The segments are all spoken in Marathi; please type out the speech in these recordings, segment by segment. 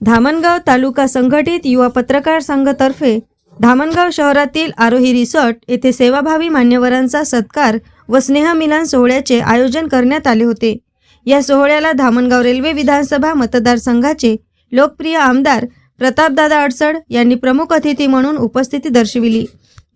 धामणगाव तालुका संघटित युवा पत्रकार संघतर्फे धामणगाव शहरातील आरोही रिसॉर्ट येथे सेवाभावी मान्यवरांचा सत्कार व स्नेहमिलन सोहळ्याचे आयोजन करण्यात आले होते. या सोहळ्याला धामणगाव रेल्वे विधानसभा मतदारसंघाचे लोकप्रिय आमदार प्रतापदादा अडसड यांनी प्रमुख अतिथी म्हणून उपस्थिती दर्शविली.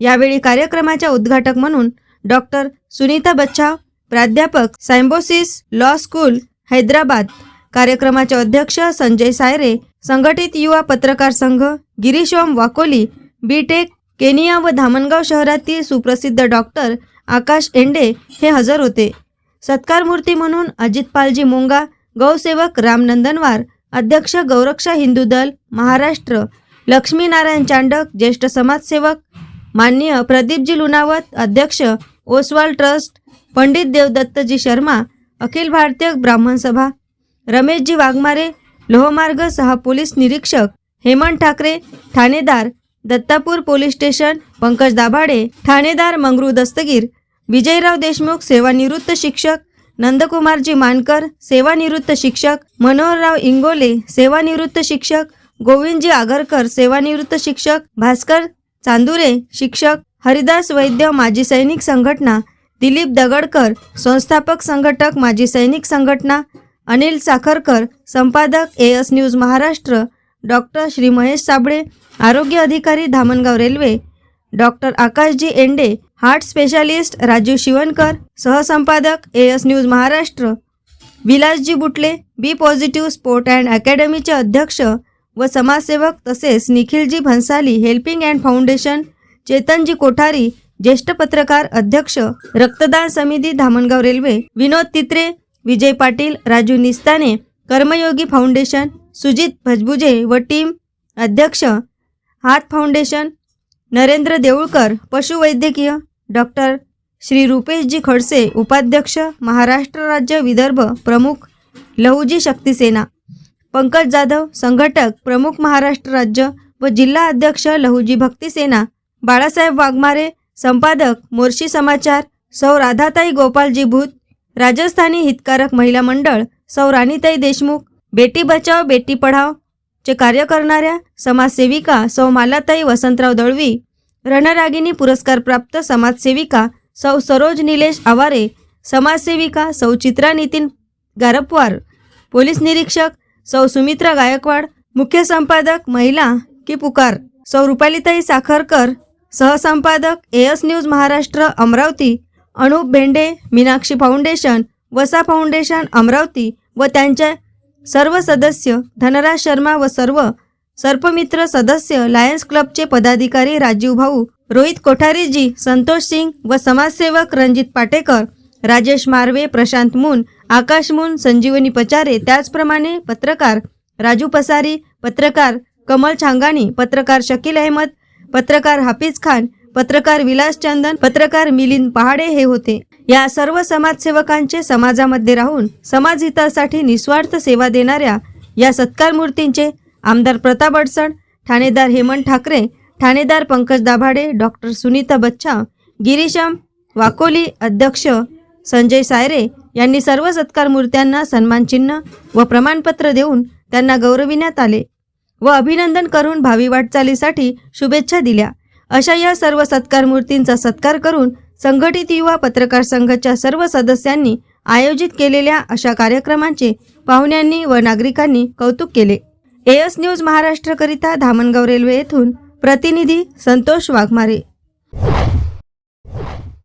यावेळी कार्यक्रमाच्या उद्घाटक म्हणून डॉक्टर सुनीता बच्छाव प्राध्यापक सायम्बोसिस लॉ स्कूल हैदराबाद कार्यक्रमाचे अध्यक्ष संजय सायरे संघटित युवा पत्रकार संघ गिरीशोम वाकोली बीटेक केनिया व धामणगाव शहरातील सुप्रसिद्ध डॉक्टर आकाश एंडे हे हजर होते. सत्कार मूर्ती म्हणून अजित पालजी मोंगा गौसेवक रामनंदनवार अध्यक्ष गौरक्षा हिंदू दल महाराष्ट्र लक्ष्मीनारायण चांडक ज्येष्ठ समाजसेवक माननीय प्रदीपजी लुणावत अध्यक्ष ओसवाल ट्रस्ट पंडित देवदत्तजी शर्मा अखिल भारतीय ब्राह्मण सभा रमेशजी वाघमारे लोहमार्ग सहा पोलीस निरीक्षक हेमंत ठाकरे ठाणेदार दत्तापूर पोलीस स्टेशन पंकज दाभाडे ठाणेदार मंगरू दस्तगीर विजयराव देशमुख सेवानिवृत्त शिक्षक नंदकुमारजी मानकर सेवानिवृत्त शिक्षक मनोहरराव इंगोले सेवानिवृत्त शिक्षक गोविंदजी आगरकर सेवानिवृत्त शिक्षक भास्कर चांदुरे शिक्षक हरिदास वैद्य माजी सैनिक संघटना दिलीप दगडकर संस्थापक संघटक माजी सैनिक संघटना अनिल साखरकर संपादक A S news Maharashtra doctor Shri Mahesh Sable आरोग्य अधिकारी Dhamangaon railway doctor Akashji Ende heart specialist Rajiv Shivankar सहसंपादक A S news Maharashtra Vilasji Butle B positive sport and अकॅडमीचे अध्यक्ष व समाजसेवक तसेच Nikhilji Bhansali helping and foundation Chetanji Kothari ज्येष्ठ पत्रकार अध्यक्ष रक्तदान समिती धामणगाव रेल्वे विनोद तित्रे विजय पाटील राजू निस्ताने कर्मयोगी फाउंडेशन सुजित भजबुजे व टीम अध्यक्ष हात फाउंडेशन नरेंद्र देऊळकर पशुवैद्यकीय डॉक्टर श्री रुपेशजी खडसे उपाध्यक्ष महाराष्ट्र राज्य विदर्भ प्रमुख लहुजी शक्तीसेना पंकज जाधव संघटक प्रमुख महाराष्ट्र राज्य व जिल्हा अध्यक्ष लहुजी भक्तीसेना बाळासाहेब वाघमारे संपादक मोर्शी समाचार सौ राधाताई गोपालजी भूत राजस्थानी हितकारक महिला मंडळ सौ राणीताई देशमुख बेटी बचाव बेटी पढाव चे कार्य करणाऱ्या समाजसेविका सौ मालाताई वसंतराव दळवी रणरागिनी पुरस्कारप्राप्त समाजसेविका सौ सरोज निलेश आवारे समाजसेविका सौ चित्रा नितीन गारपवार पोलीस निरीक्षक सौ सुमित्रा गायकवाड मुख्य संपादक महिला की पुकार सौ Rupalitai Sakharkar सहसंपादक S news Maharashtra Amravati Anup Bhende Meenakshi foundation Vasa foundation Amravati व त्यांच्या सर्व सदस्य धनराज शर्मा व सर्व सर्पमित्र सदस्य लायन्स क्लबचे पदाधिकारी राजीव भाऊ रोहित कोठारीजी संतोष सिंग व समाजसेवक रणजित पाटेकर राजेश मार्वे प्रशांत मून आकाश मून संजीवनी पचारे त्याचप्रमाणे पत्रकार राजू पसारी पत्रकार कमल छांगाणी पत्रकार शकील अहमद पत्रकार हाफिज खान पत्रकार विलास चंदन पत्रकार मिलिंद पहाडे हे होते. या सर्व समाजसेवकांचे समाजामध्ये राहून समाजहितासाठी निस्वार्थ सेवा देणाऱ्या या सत्कार मूर्तींचे आमदार प्रताप अडसण ठाणेदार हेमंत ठाकरे ठाणेदार पंकज दाभाडे डॉक्टर सुनीता बच्चा गिरीशम वाकोली अध्यक्ष संजय सायरे यांनी सर्व सत्कार मूर्त्यांना सन्मानचिन्ह व प्रमाणपत्र देऊन त्यांना गौरविण्यात आले व अभिनंदन करून भावी वाटचालीसाठी शुभेच्छा दिल्या. अशा या सर्व सत्कार मूर्तींचा सत्कार करून संघटित युवा पत्रकार संघाच्या सर्व सदस्यांनी आयोजित केलेल्या अशा कार्यक्रमांचे पाहुण्यांनी व नागरिकांनी कौतुक केले. एएस न्यूज महाराष्ट्रकरिता धामणगाव रेल्वे येथून प्रतिनिधी संतोष वाघमारे.